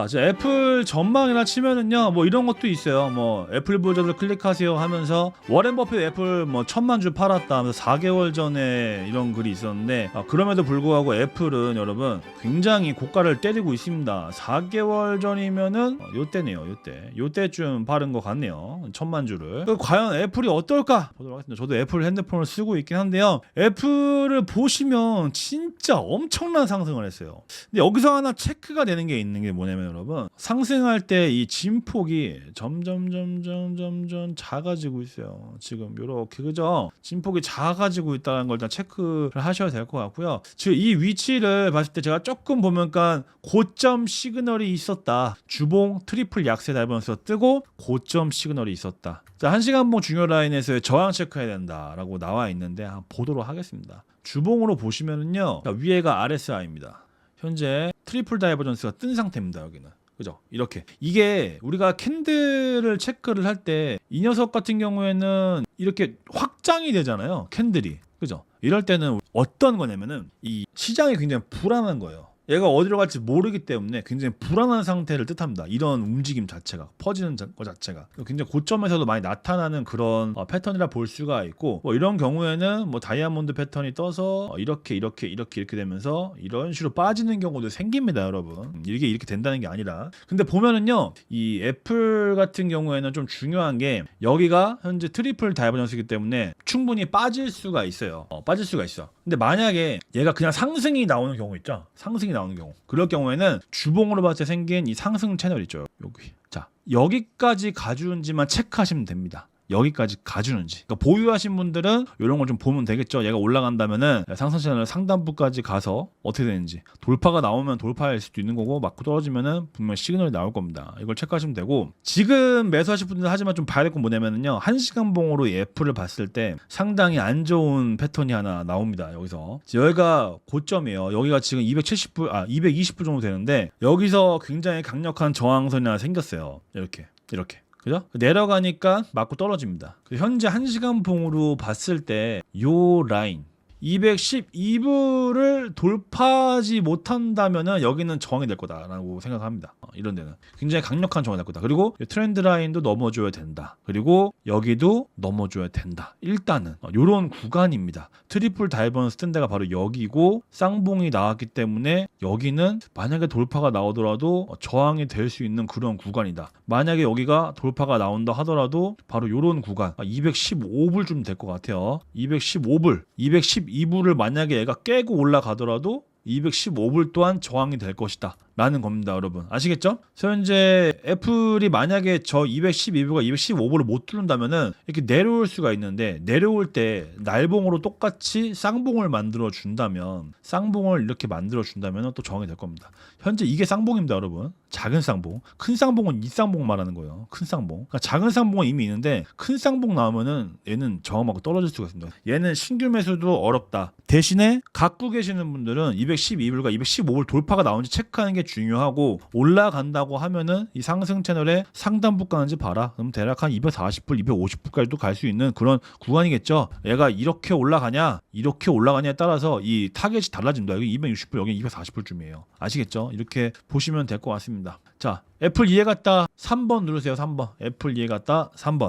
자, 이제 애플 전망이나 치면은요, 뭐 이런 것도 있어요. 뭐 애플 보저를 클릭하세요 하면서 워렌 버핏 애플 뭐 천만 주 팔았다 하면서 4개월 전에 이런 글이 있었는데 아, 그럼에도 불구하고 애플은 여러분 굉장히 고가를 때리고 있습니다. 4개월 전이면은 어, 요때네요, 요때. 요때쯤 팔은 것 같네요. 천만 주를. 그 과연 애플이 어떨까 보도록 하겠습니다. 저도 애플 핸드폰을 쓰고 있긴 한데요. 애플을 보시면 진짜 엄청난 상승을 했어요. 근데 여기서 하나 체크가 되는 게 있는 게 뭐냐면 여러분 상승할 때 이 진폭이 점점 점점 점점 작아지고 있어요. 지금 요렇게 그죠? 진폭이 작아지고 있다는 걸 일단 체크를 하셔야 될 것 같고요. 지금 이 위치를 봤을 때 제가 조금 보면까 고점 시그널이 있었다. 주봉 트리플 약세 달면서 뜨고 고점 시그널이 있었다. 자, 한 시간봉 중요 라인에서의 저항 체크해야 된다라고 나와 있는데 한번 보도록 하겠습니다. 주봉으로 보시면은요. 자, 위에가 RSI입니다. 현재 트리플 다이버전스가 뜬 상태입니다. 여기는. 그죠? 이렇게. 이게 우리가 캔들을 체크를 할 때 이 녀석 같은 경우에는 이렇게 확장이 되잖아요. 캔들이. 그죠? 이럴 때는 어떤 거냐면은 이 시장이 굉장히 불안한 거예요. 얘가 어디로 갈지 모르기 때문에 굉장히 불안한 상태를 뜻합니다. 이런 움직임 자체가 퍼지는 자- 것 자체가 굉장히 고점에서도 많이 나타나는 그런 어, 패턴이라 볼 수가 있고 뭐 이런 경우에는 뭐 다이아몬드 패턴이 떠서 어, 이렇게 이렇게 이렇게 이렇게 되면서 이런 식으로 빠지는 경우도 생깁니다, 여러분. 음, 이게 이렇게 된다는 게 아니라 근데 보면은요 이 애플 같은 경우에는 좀 중요한 게 여기가 현재 트리플 다이버전스이기 때문에 충분히 빠질 수가 있어요. 어, 빠질 수가 있어. 근데 만약에 얘가 그냥 상승이 나오는 경우 있죠. 상승이 나 오는 경우. 그럴 경우에는 주봉으로 봤을 때 생긴 이 상승 채널 있죠. 여기. 자, 여기까지 가주는지만 체크하시면 됩니다. 여기까지 가주는지. 그러니까 보유하신 분들은 이런 걸 좀 보면 되겠죠. 얘가 올라간다면은 상승 채널 상단부까지 가서 어떻게 되는지. 돌파가 나오면 돌파할 수도 있는 거고 맞고 떨어지면은 분명 시그널이 나올 겁니다. 이걸 체크하시면 되고 지금 매수하실 분들 하지만 좀 봐야 될 건 뭐냐면은요. 한 시간 봉으로 이 애플을 봤을 때 상당히 안 좋은 패턴이 하나 나옵니다. 여기서 여기가 고점이에요. 여기가 지금 270불 아 220불 정도 되는데 여기서 굉장히 강력한 저항선이 하나 생겼어요. 이렇게 이렇게. 그죠? 내려가니까 맞고 떨어집니다. 그 현재 1시간 봉으로 봤을 때 요 라인 212불을 돌파하지 못한다면은 여기는 저항이 될 거다라고 생각합니다. 어, 이런 데는 굉장히 강력한 저항이 될 거다. 그리고 이 트렌드 라인도 넘어줘야 된다. 그리고 여기도 넘어줘야 된다. 일단은 어, 요런 구간입니다. 트리플 다이버는 스탠 데가 바로 여기고 쌍봉이 나왔기 때문에 여기는 만약에 돌파가 나오더라도 어, 저항이 될 수 있는 그런 구간이다. 만약에 여기가 돌파가 나온다 하더라도 바로 요런 구간 215불 좀 될 것 같아요. 215불, 212불을 만약에 얘가 깨고 올라가더라도 215불 또한 저항이 될 것이다. 라는 겁니다, 여러분. 아시겠죠? 그래서 현재 애플이 만약에 저 212불과 215불을 못 뚫는다면은 이렇게 내려올 수가 있는데 내려올 때 날봉으로 똑같이 쌍봉을 만들어 준다면 쌍봉을 이렇게 만들어 준다면 또 저항이 될 겁니다. 현재 이게 쌍봉입니다, 여러분. 작은 쌍봉. 큰 쌍봉은 이 쌍봉 말하는 거예요. 큰 쌍봉. 그러니까 작은 쌍봉은 이미 있는데 큰 쌍봉 나오면은 얘는 저항하고 떨어질 수가 있습니다. 얘는 신규 매수도 어렵다. 대신에 갖고 계시는 분들은 212불과 215불 돌파가 나오는지 체크하는 게 중요하고 올라간다고 하면은 이 상승 채널에 상단부 가는지 봐라. 그럼 대략 한 240불, 250불까지도 갈 수 있는 그런 구간이겠죠. 얘가 이렇게 올라가냐, 이렇게 올라가냐에 따라서 이 타겟이 달라진다. 여기 260불, 여기 240불쯤이에요. 아시겠죠? 이렇게 보시면 될 것 같습니다. 자, 애플 이해 갔다 3번 누르세요. 3번. 애플 이해 갔다 3번.